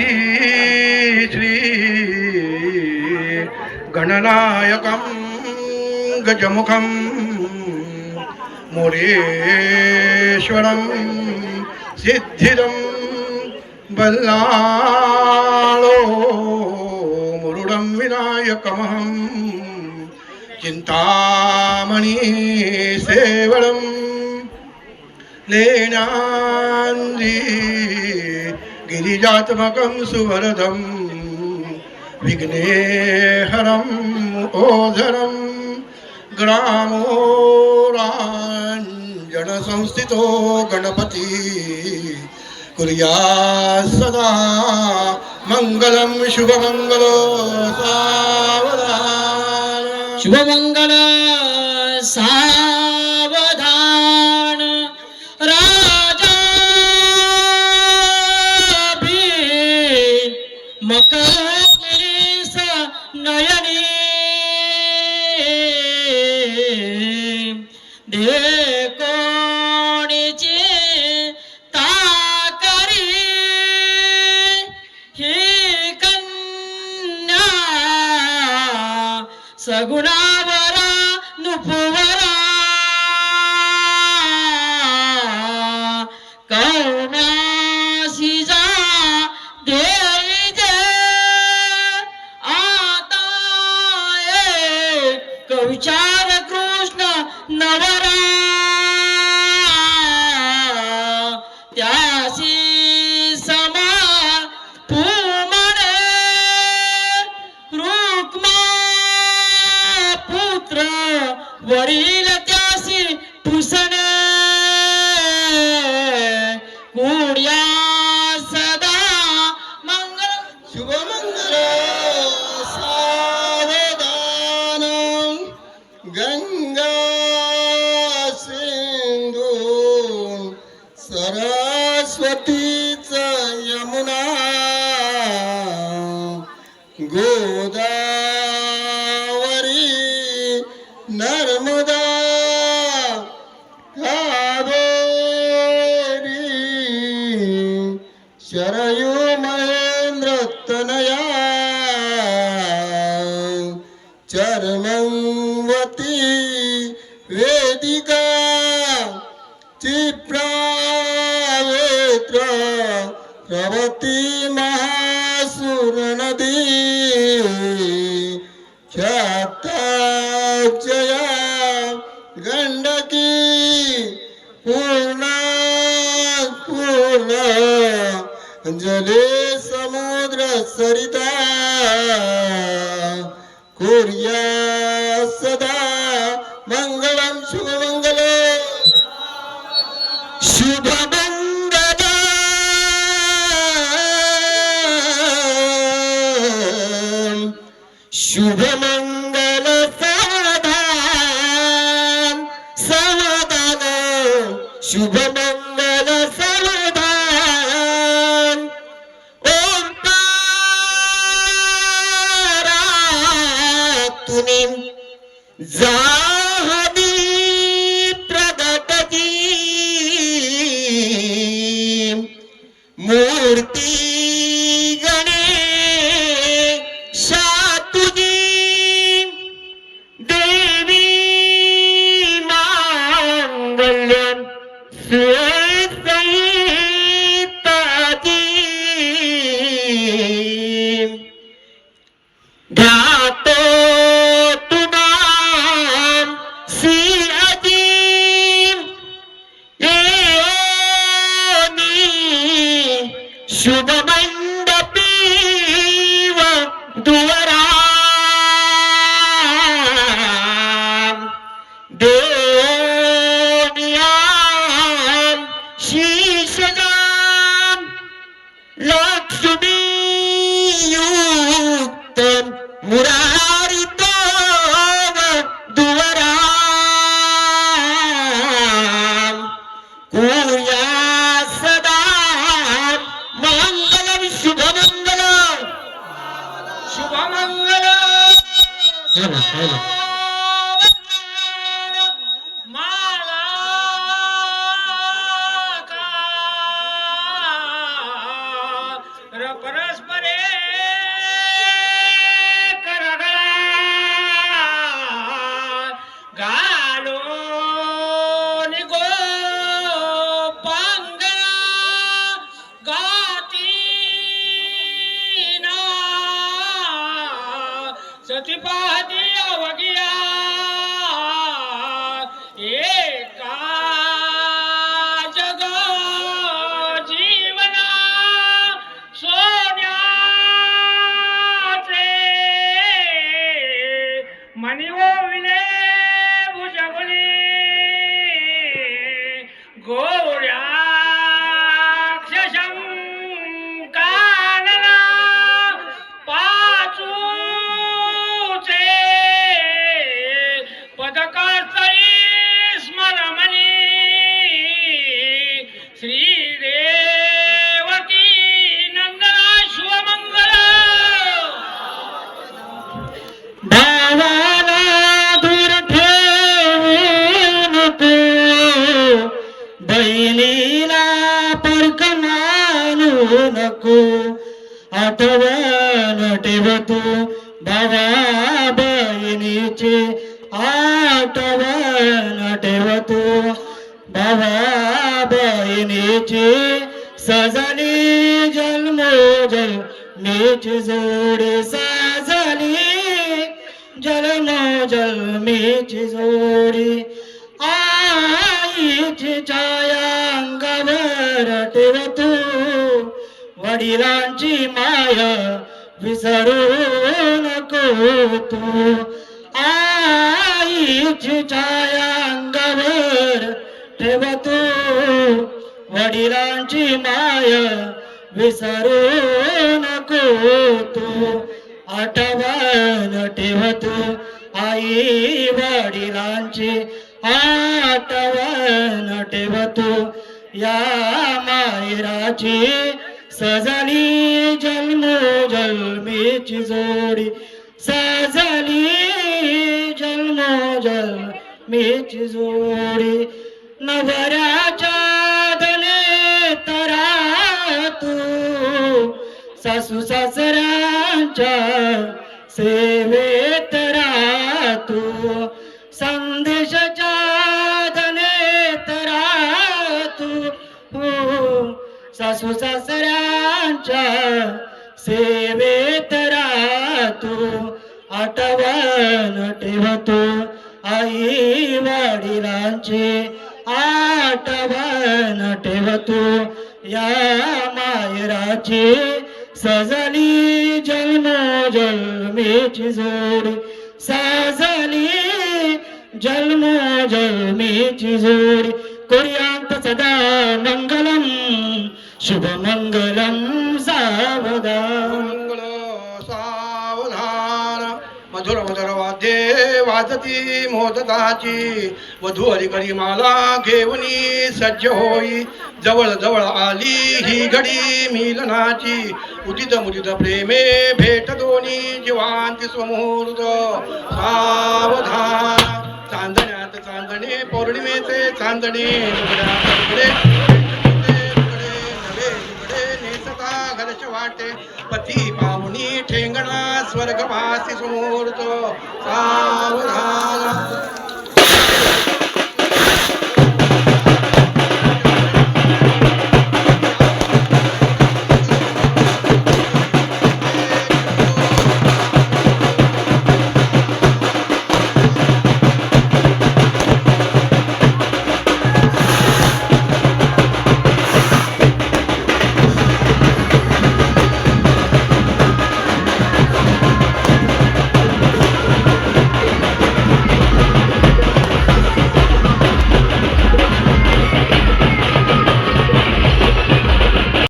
శ్రీ శ్రీ గణనాయకం గజముఖం మురేశ్వరం సిద్ధిరం బల్లాళో మురుడం వినాయకమహం చింతామణి సేవడం లేనాంజీ గిరిజాత్మకం సువరదం విఘ్నేహరం ఓధరం గ్రామోరాంజన సంస్థితో గణపతి కురియా సదా మంగళం శుభమంగళో సావదా శుభమంగళ दे कोणीचे ताकरी ही कन्या सगुणावरा नुपुवरा कौनासी शुभमङ्गल शुभमंगल गङ्गा सिन्धु सरस्वतीच यमुना गोदावरी नर्मदा वेदिका चिप्रावेत्र प्रवती महासुर नदी ख्याताजया गंडकी पूर्ण पूर्ण जले समुद्र सरिता कुर्या सदा মঙ্গলম শুভমঙ্গল। শুভমঙ্গল। শুভমঙ্গল সমাধান সমাধান শুভমঙ্গল সমাধান ওম তারা তুমি যা see હેલો હેલો. પરસ્પરે सतीपाहती अवगिया एका जग जीवना सोन्याचे विने भुजबली गोऱ्याक्षशंकानना नको. आठवण ठेवतो भावा बहिणीची आठवण ठेवतो भावा बहिणीची सजली जन्मोजल मीच जोडी साजली जन्मोजल मीच जोडी आईची छाया अंगावर ठेवतो वडिलांची माय विसरू नको तू आईची छाया अंगावर ठेव तू वडिलांची माय विसरू नको तू आठवण ठेव तू आई वडिलांची आठवण ठेव तू या मायराची सजली जन्मोजन्मीची जोडी. सजली जन्मोजन्मीची जोडी. नवऱ्याच्या दले तरा तू. सासू सासऱ्यांच्या सेवे सासू सासऱ्यांच्या सेवेत राहतो आठवण ठेवतो. आई वडिलांचे आठवण ठेवतो. या मायराचे सजली जन्मोजन्मीची जोड सजली जन्मोजन्मीची जोड. कुर्यांत सदा मंगलम शुभमंगलम सावधान मंगळ सावधान। मधुर मधुर वाद्ये वाजती मोदकाची। वधू हरिकरी माला घेऊनी सज्ज होई। जवळ जवळ आली ही घडी मिलनाची। उदित मुदित प्रेमे भेट दोन्ही जीवांती स्वमुहूर्त सावधान। चांदण्यात चांदणे पौर्णिमेचे चांदणे। Gracias, Murto.